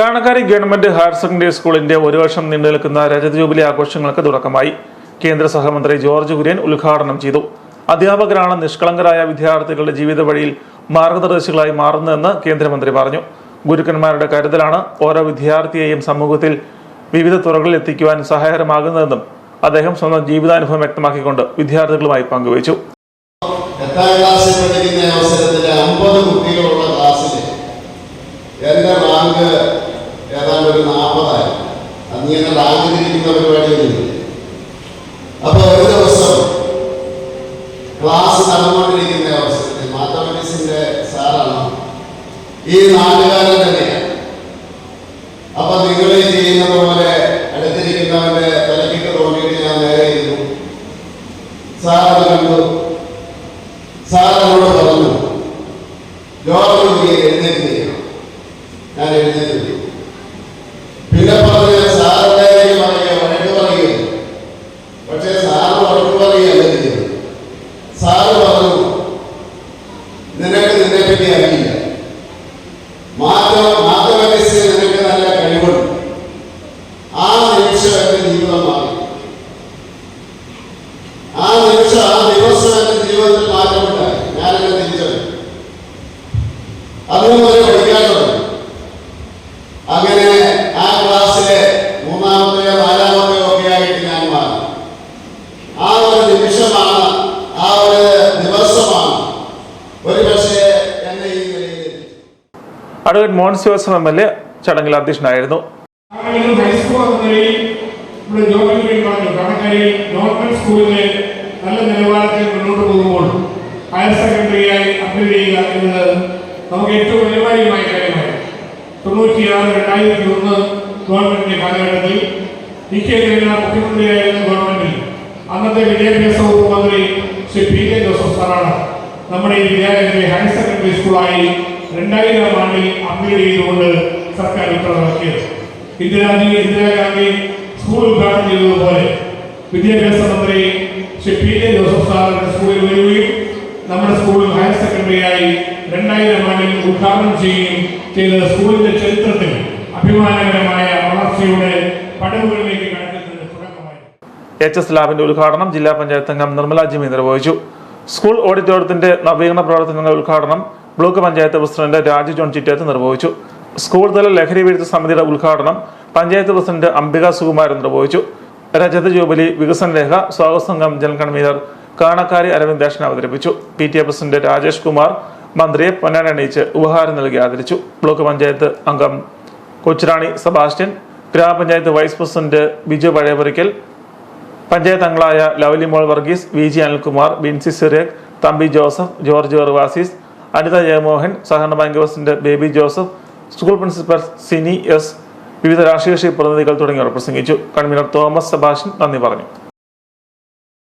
Kanakkari government higher secondary സ്കൂളിന്റെ ഒരു വർഷം നീണ്ടു നിൽക്കുന്ന രജത ജൂബിലി ആഘോഷങ്ങൾക്ക് തുടക്കമായി കേന്ദ്ര സഹമന്ത്രി ജോർജ് കുര്യൻ ഉദ്ഘാടനം ചെയ്തു. അധ്യാപകരാണ് നിഷ്കളങ്കരായ വിദ്യാർത്ഥികളുടെ ജീവിത വഴിയിൽ മാർഗദർശികളായി മാറുന്നതെന്ന് കേന്ദ്രമന്ത്രി പറഞ്ഞു. ഗുരുക്കന്മാരുടെ കരുതലാണ് ഓരോ വിദ്യാർത്ഥിയെയും സമൂഹത്തിൽ വിവിധ തുറകളിൽ എത്തിക്കുവാൻ സഹായകരമാകുന്നതെന്നും അദ്ദേഹം സ്വന്തം ജീവിതാനുഭവം വ്യക്തമാക്കിക്കൊണ്ട് വിദ്യാർത്ഥികളുമായി പങ്കുവച്ചു. എട്ടാം ക്ലാസ്സിൽ പഠിക്കുന്ന അവസരത്തിൽ അമ്പത് കുട്ടികളുള്ള ക്ലാസ്സിൽ എന്റെ റാങ്ക് ഒരു നാൽപ്പതായി അന്നിങ്ങനെ റാങ്ക് തിരിക്കുന്ന പരിപാടിയൊന്നുമില്ല അപ്പോൾ ഒരു ദിവസം ക്ലാസ് നടന്നുകൊണ്ടിരിക്കുന്ന അവസരത്തിൽ മാത്തമാറ്റിക്സിന്റെ സാറാണ് ഈ നാട്ടുകാരൻ തന്നെയാണ് അപ്പൊ നിങ്ങൾ ചെയ്യുന്ന പോലെ അടുത്തിരിക്കുന്നവന്റെ തലക്കിട്ട് തോന്നിയിട്ട് ഞാൻ നേരെ ഇരുന്നു. സാർ അത് കണ്ടു. സാർ എന്നോട് പറഞ്ഞു ജോർജ് എഴുന്നേറ്റ് ഞാൻ എഴുന്നേറ്റ് പറ്റി അറിയില്ല മാറ്റം മാത്തമാറ്റിക്സിൽ നിനക്ക് നല്ല കഴിവുണ്ട്. ആ നിമിഷം എന്റെ ജീവിതം മാറി. ആ നിമിഷം advocate Mons Joseph M L A ചടങ്ങിൽ അധ്യക്ഷനായിരുന്നു. നല്ല നിലവാരത്തിൽ മുന്നോട്ട് പോകുമ്പോൾ ഹയർ സെക്കൻഡറിയായി അപ്ഗ്രേഡ് ചെയ്യുക എന്നത് നമുക്ക് ഏറ്റവും അനിവാര്യമായ കാര്യമാണ് തൊണ്ണൂറ്റിയാറ് രണ്ടായിരത്തി ഒന്ന് ഗവൺമെന്റിന്റെ കാലഘട്ടത്തിൽ ഇ മുഖ്യമന്ത്രിയായിരുന്ന ഗവൺമെന്റിൽ അന്നത്തെ വിദ്യാഭ്യാസ വകുപ്പ് മന്ത്രി ശ്രീ പി കെ ജോസഫ് സാറാണ് നമ്മുടെ ഈ വിദ്യാലയത്തിലെ ഹയർ സെക്കൻഡറി സ്കൂളായി രണ്ടായിരം ആണ്ടിൽ അപ്ഗ്രേഡ് ചെയ്തുകൊണ്ട് സർക്കാർ ഉത്തരവിറക്കിയത്. ഇന്ദിരാജി ഇന്ദിരാഗാന്ധി സ്കൂൾ ഉദ്ഘാടനം ചെയ്തതുപോലെ വിദ്യാഭ്യാസ മന്ത്രി ശ്രീ പി കെ ജോസഫ് സാറിന്റെ സ്കൂളിൽ വരികയും നമ്മുടെ സ്കൂൾ ഹയർ സെക്കൻഡറിയായി രണ്ടായിരം ആണ്ടിൽ ഉദ്ഘാടനം ചെയ്യുകയും ചെയ്ത സ്കൂളിന്റെ ചരിത്രത്തിൽ അഭിമാനകരമായ വളർച്ചയുടെ പടവുകളിലേക്ക് കടക്കുന്നതിന് തുടക്കമായി. എച്ച് എസ് ലാബിന്റെ ഉദ്ഘാടനം ജില്ലാ പഞ്ചായത്ത് അംഗം നിർമ്മല ജിമി നിർവഹിച്ചു. സ്കൂൾ ഓഡിറ്റോറിയത്തിന്റെ നവീകരണ പ്രവർത്തനങ്ങളുടെ ഉദ്ഘാടനം ബ്ലോക്ക് പഞ്ചായത്ത് പ്രസിഡന്റ് രാജു ജോൺ ചിറ്റേത്ത് നിർവഹിച്ചു. സ്കൂൾ തല ലഹരി വിരുദ്ധ സമിതിയുടെ ഉദ്ഘാടനം പഞ്ചായത്ത് പ്രസിഡന്റ് അംബിക സുകുമാരൻ നിർവഹിച്ചു. രജത ജൂബിലി വികസന രേഖ സ്വാഗത സംഘം ജനറൽ കൺവീനർ കാണക്കാരി അരവിന്ദേഷൻ അവതരിപ്പിച്ചു. P T A president Rajesh Kumar മന്ത്രിയെ പൊന്നാനി അണിയിച്ച് ഉപഹാരം നൽകി ആദരിച്ചു. ബ്ലോക്ക് പഞ്ചായത്ത് അംഗം കൊച്ചുറാണി സെബാസ്റ്റ്യൻ ഗ്രാമപഞ്ചായത്ത് വൈസ് പ്രസിഡന്റ് ബിജു പഴയപുരയ്ക്കൽ പഞ്ചായത്ത് അംഗങ്ങളായ ലവ്ലിമോൾ വർഗീസ് വി ജി അനിൽകുമാർ ബിൻസി സിറേഖ് തമ്പി ജോസഫ് ജോർജ് വെറുവാസീസ് അനിത ജയമോഹൻ സഹകരണ bank president Baby Joseph school principal Sini S വിവിധ രാഷ്ട്രീയ കക്ഷി പ്രതിനിധികൾ തുടങ്ങിയവർ പ്രസംഗിച്ചു. കൺവീനർ തോമസ് സബാഷൻ നന്ദി പറഞ്ഞു.